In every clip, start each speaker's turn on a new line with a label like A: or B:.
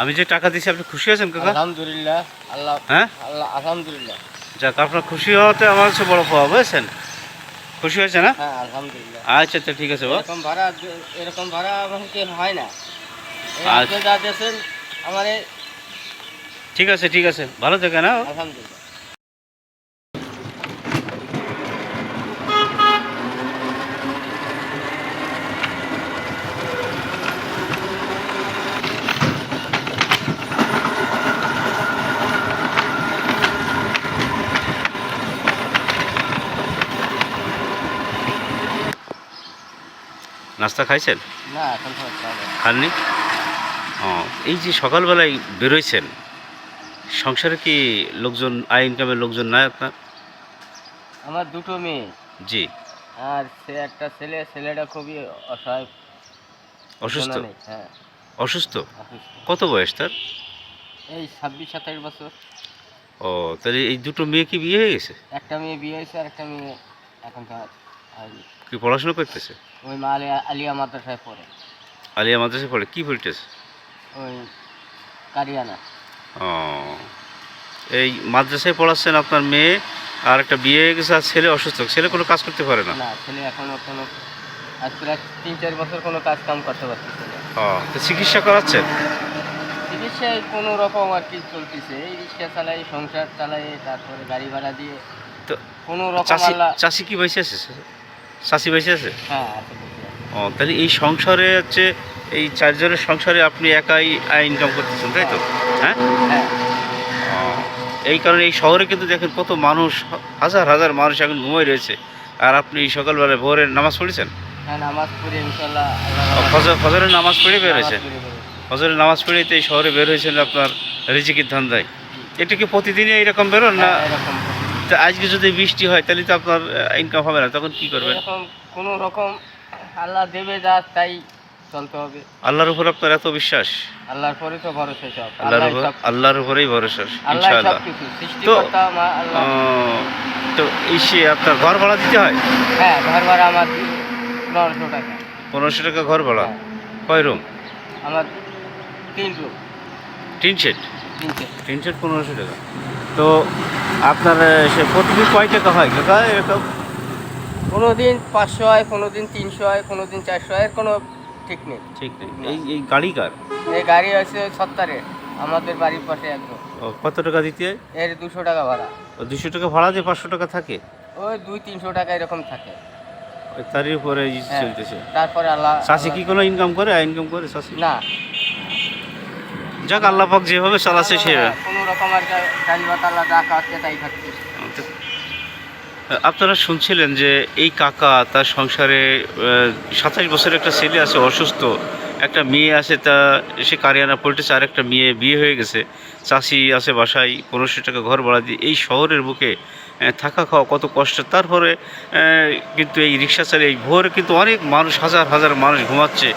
A: আমি যে টাকা দিয়েছি আপনি খুশি আছেন কাকা?
B: আলহামদুলিল্লাহ আল্লাহ
A: হ্যাঁ?
B: আল্লাহ আলহামদুলিল্লাহ।
A: যাক আপনার খুশি হওয়াতে আমার কাছে বড় পাওয়া বুঝেছেন? খুশি হয়েছে না?
B: হ্যাঁ আলহামদুলিল্লাহ।
A: আচ্ছা আচ্ছা ঠিক আছে বাবা
B: এরকম ভাড়া এরকম ভাড়া আমাকে হয় না।
A: আচ্ছা।
B: যা দিয়েছেন আমার
A: ঠিক আছে ঠিক আছে। ভালো থাকে না
B: আলহামদুলিল্লাহ।
A: নাস্তা খাইছেন?
B: না এখন
A: খাননি? ও এই যে সকালবেলায় বেরোইছেন সংসারে কি লোকজন আয় ইনকামের লোকজন নাই আপনার?
B: আমার দুটো মেয়ে।
A: জি।
B: আর সে একটা ছেলে ছেলেটা খুবই অসহায়।
A: অসুস্থ?
B: হ্যাঁ।
A: অসুস্থ? কত বয়স তার?
B: এই ছাব্বিশ সাতাশ বছর।
A: ও তাহলে এই দুটো মেয়ে কি বিয়ে হয়ে গেছে?
B: একটা মেয়ে বিয়ে হয়েছে আর একটা মেয়ে এখন তো আর হয়নি।
A: কি পড়াশোনা করতেছে?
B: ওই মা আলিয়া আলিয়া মাদ্রাসায় পড়ে।
A: আলিয়া মাদ্রাসায় পড়ে কি পড়তেছে?
B: ওই কারিয়ানা।
A: ও এই মাদ্রাসায় পড়াচ্ছেন আপনার মেয়ে আর একটা বিয়ে হয়ে গেছে আর ছেলে অসুস্থ ছেলে কোনো কাজ করতে পারে না?
B: না ছেলে এখনও কোনো আজ প্রায় তিন চার বছর কোনো কাজ কাম করতে পারতেছে না।
A: ও তো চিকিৎসা করাচ্ছেন?
B: চিকিৎসায় কোনো রকম আর কি চলতেছে এই রিক্সা চালাই সংসার চালাই তারপরে গাড়ি ভাড়া দিয়ে
A: তো
B: কোনো রকম
A: চাষি চাষি কি বেঁচে আছে বেঁচে আছে?
B: হ্যাঁ আছে।
A: ও তাহলে এই সংসারে হচ্ছে এই চারজনের সংসারে আপনি একাই ইনকাম করতেছেন তাই তো? হ্যাঁ?
B: হ্যাঁ।
A: এই কারণে এই শহরে কিন্তু দেখেন কত মানুষ হাজার হাজার মানুষ এখন ঘুমাই রয়েছে। আর আপনি সকালবেলা ভোরের নামাজ পড়েছেন?
B: হ্যাঁ পড়ি
A: ফজরের নামাজ পড়ে বের
B: হয়েছেন? পড়ি।
A: ফজরের নামাজ পড়েই তো এই শহরে বের হয়েছেন আপনার রিজিকির ধান্দায়। এটা কি প্রতিদিনই এইরকম বেরোন না?
B: এরকম।
A: তা আজকে যদি বৃষ্টি হয় তাহলে তো আপনার ইনকাম হবে না। তখন কি করবেন?
B: কোনো রকম আল্লাহ দেবে যা তাই চলতে হবে।
A: আল্লাহর উপর আপনার এত বিশ্বাস?
B: আল্লাহর পরে তো ভরসা সব।
A: আল্লাহর উপর আল্লাহর উপরেই ভরসা
B: আল্লাহ
A: ইনশাআল্লাহ। তো এই সে আপনার ঘর ভাড়া দিতে হয়?
B: হ্যাঁ ঘর ভাড়া আমার পনেরোশো টাকা।
A: পনেরোশো টাকা ঘর ভাড়া?
B: হ্যাঁ,
A: কয় রুম?
B: আমার তিন রুম।
A: তিন সেট?
B: তিন
A: সেট পনেরোশো টাকা। তো আপনার সে প্রতিদিন কয় টাকা হয় কাকা এরকম?
B: কোনো দিন পাঁচশো হয় কোনো দিন তিনশো হয় কোনো দিন চারশো হয় এর কোনো ঠিক নেই।
A: ঠিক নেই। এই এই গাড়ি কার?
B: এই গাড়ি আছে সত্তরে আমাদের বাড়ির পাশে একদম
A: কত টাকা দিতে হয়?
B: এর দুশো টাকা ভাড়া।
A: দুশো টাকা ভাড়া দিয়ে পাঁচশো টাকা থাকে?
B: ওই দুই তিনশো টাকা এরকম থাকে।
A: তারই উপরে
B: হ্যাঁ।
A: চলতেছে।
B: তারপরে আল্লাহ
A: চাষি কি কোনো ইনকাম করে? ইনকাম করে চাষি?
B: না
A: যাক আল্লাহ পাক যেভাবে চালাচ্ছে সে
B: হ্যাঁ, কোনো রকম আর আল্লাহ যা তাই খাচ্ছে
A: আপনারা শুনছিলেন যে এই কাকা তার সংসারে সাতাশ বছরের একটা ছেলে আছে অসুস্থ। একটা মেয়ে আছে তা সে কারিয়ানা পল্টেছে আর একটা মেয়ে বিয়ে হয়ে গেছে। চাষি আছে বাসায় পনেরোশো টাকা ঘর ভাড়া দিয়ে এই শহরের বুকে থাকা খাওয়া কত কষ্ট। তারপরে কিন্তু এই রিক্সা চালিয়ে এই ভোরে কিন্তু অনেক মানুষ, হাজার হাজার মানুষ ঘুমাচ্ছে।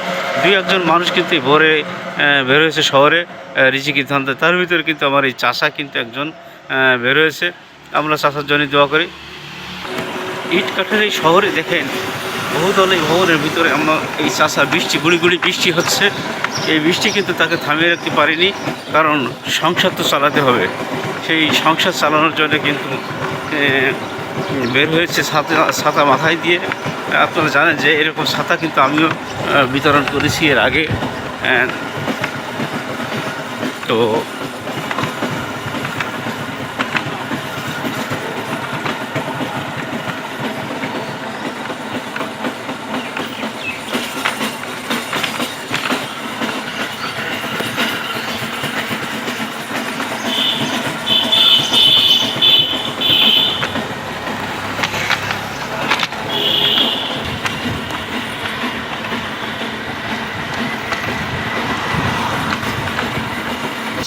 A: দুই একজন মানুষ কিন্তু এই ভোরে বের হয়েছে শহরে রিজিকি ধান্দা তার ভিতরে কিন্তু আমার এই চাষা কিন্তু একজন বের হয়েছে। আমরা চাষার জন্য দোয়া করি। ইট কাঠের এই শহরে দেখেন বহুদল এই ভবনের ভিতরে আমরা এই চাষা বৃষ্টি, গুড়ি গুড়ি বৃষ্টি হচ্ছে। এই বৃষ্টি কিন্তু তাকে থামিয়ে রাখতে পারিনি, কারণ সংসার তো চালাতে হবে। সেই সংসার চালানোর জন্য কিন্তু বের হয়েছে ছাতা ছাতা মাথায় দিয়ে। আপনারা জানেন যে এরকম ছাতা কিন্তু আমিও বিতরণ করেছি এর আগে। তো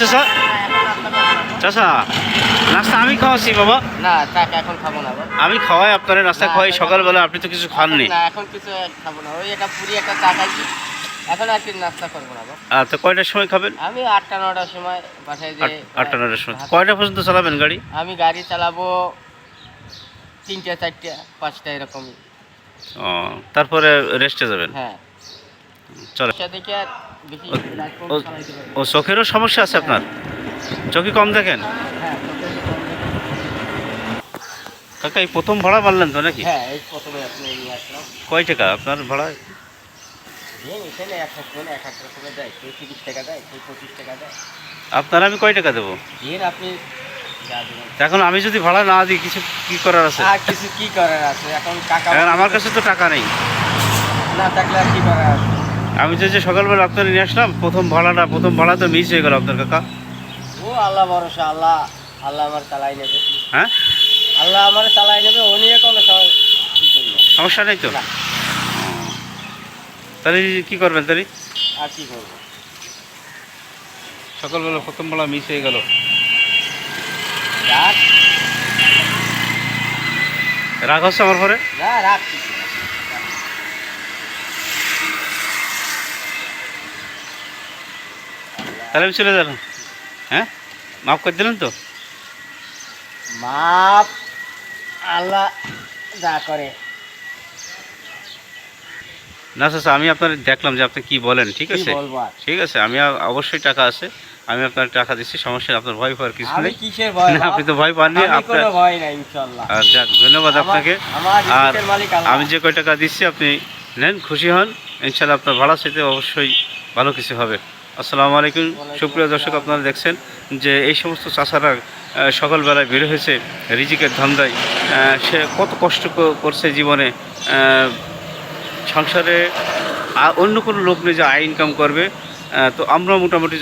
A: চাষা চাষা নাস্তা আমি খাওয়াচ্ছি বাবা।
B: না এখন খাব না বাবা।
A: আমি খাওয়াই আপনার নাস্তা খাওয়াই সকালবেলা আপনি তো কিছু খাননি।
B: না এখন কিছু খাব না। ওই একটা পুরি একটা চা খাইছি। এখন আর কি নাস্তা করব না
A: কয়টার সময় খাবেন?
B: আমি আটটা নটার সময় বাসায় যে
A: আটটা নটার সময়। কয়টা পর্যন্ত চালাবেন গাড়ি?
B: আমি গাড়ি চালাবো তিনটা চারটা পাঁচটা এরকমই।
A: ও তারপরে রেস্টে যাবেন?
B: হ্যাঁ।
A: চলো
B: আর
A: ও- চোখেরও সমস্যা আছে আপনার? চোখে কম দেখেন?
B: হ্যাঁ চোখের কম দেখে।
A: কাকা এই প্রথম ভাড়া মারলেন তো নাকি?
B: হ্যাঁ
A: কয় টাকা আপনার ভাড়া? আপনার আমি কয় টাকা দেবো?
B: আপনি
A: এখন আমি যদি ভাড়া না দিই কিছু কি করার আছে?
B: আর কিছু কি করার আছে? এখন
A: আমার কাছে তো টাকা নেই।
B: না থাকলে আর কি করার আছে?
A: আমি যে যে সকালবেলা আপনার নিয়ে আসলাম প্রথম ভাড়াটা প্রথম ভাড়া তো মিস হয়ে গেল আপনার কাকা।
B: ও আল্লাহ ভরসা আল্লাহ আল্লাহ আমার চালাই নেবে।
A: হ্যাঁ?
B: আল্লাহ আমার চালাই নেবে ও নিয়ে কোনো
A: সমস্যা নেই তো? তাহলে কি করবেন তাহলে?
B: আর কি করব?
A: সকালবেলা প্রথম ভাড়া মিস হয়ে গেল।
B: রাখ।
A: রাগ হচ্ছে আমার পরে
B: না রাখ কিছু না।
A: তাহলে আমি চলে যাব। হ্যাঁ? মাফ করে দিলেন তো?
B: মাপ আল্লাহ যা করে।
A: না স্যার আমি আপনার দেখলাম যে আপনি কি বলেন ঠিক আছে? ঠিক আছে আমি অবশ্যই টাকা আছে। আমি আপনার টাকা দিচ্ছি সমস্যা আপনার ভয় পাওয়ার কিছু নেই? আপনি তো ভয় পাননি আপনার যাক ধন্যবাদ আপনাকে। আর আমি যে কয় টাকা দিচ্ছি আপনি নেন খুশি হন। ইনশাল্লাহ আপনার ভাড়া সেতে অবশ্যই ভালো কিছু হবে। আসসালামু আলাইকুম। সুপ্রিয় দর্শক, আপনারা দেখছেন যে এই সমস্ত চাষারা সকালবেলায় বের হয়েছে রিজিকের ধান্দায়। সে কত কষ্ট করছে জীবনে। সংসারে অন্য কোনো লোক নেই যে আয় ইনকাম করবে। তো আমরা মোটামুটি